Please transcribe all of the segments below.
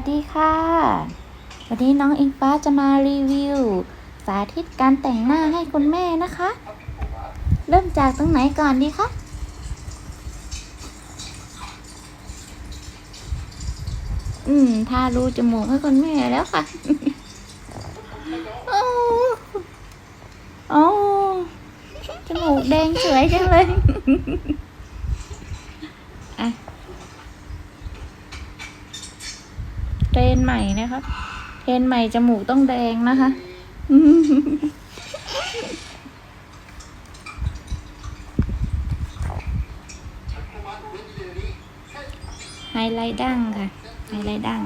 สดีค่ะ วันนี้น้องอิงฟ้าจะมารีวิว สาธิตการแต่งหน้าให้คุณแม่นะคะ เริ่มจากตรงไหนก่อนดีคะอืมทารูจมูกให้คุณแม่แล้วค่ะโอ้โอ้จมูกแดงสวยจังเลย อะ เท รนใหม่นะครับ เทรนใหม่จมูกต้องแดงนะคะ ไฮไลท์ดั้งค่ะ ไฮไลท์ดั้ง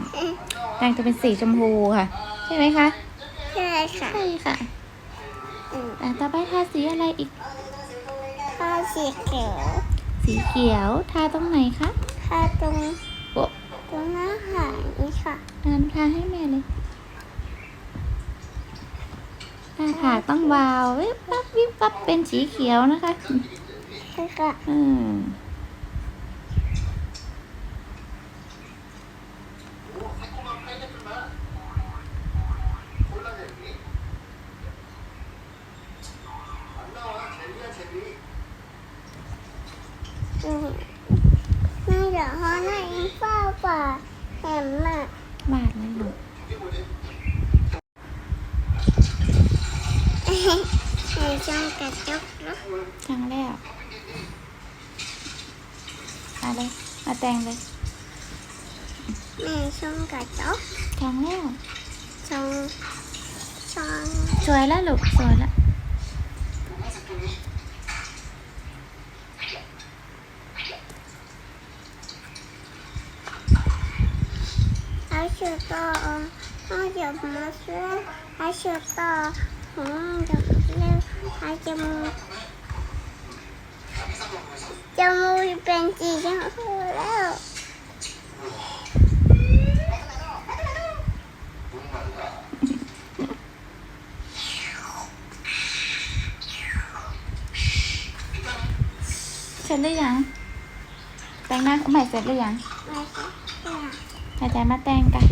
ดั้งจะเป็นสีชมพูค่ะ ใช่ไหมคะ ใช่ค่ะ ใช่ค่ะอืมอะต่อไปทาสีอะไรอีกข้าวสีเขียว สีเขียว ทาตรงไหนคะข้าวตรงโอ้ตรงหน้าหางนี่ค่ะ งานทาให้แม่เลยหน้าผากต้องวาววิบวับวิบวับเป็นสีเขียวนะคะใช่ค่ะอืมอืมน่าจะห้องให้เฝ้าป่าแหมมาก วาดเลยลูกในช่องกระจกเนอะครั้งแรกมาเลยมาแต่งเลยในช่องกระจกครั้งแรกช่องช่องสวยแล้วลูกสวยแล้ว อาชุดต่อห้องจับมาเสื้ออาชุดต่อห้องจับเล็บอา จมูกจมูกเป็นสีชมพูแล้วเสร็จหรือยัง แต่งหน้าใหม่เสร็จหรือยัง ไม่ค่ะ อาจารย์มาแต่งกัน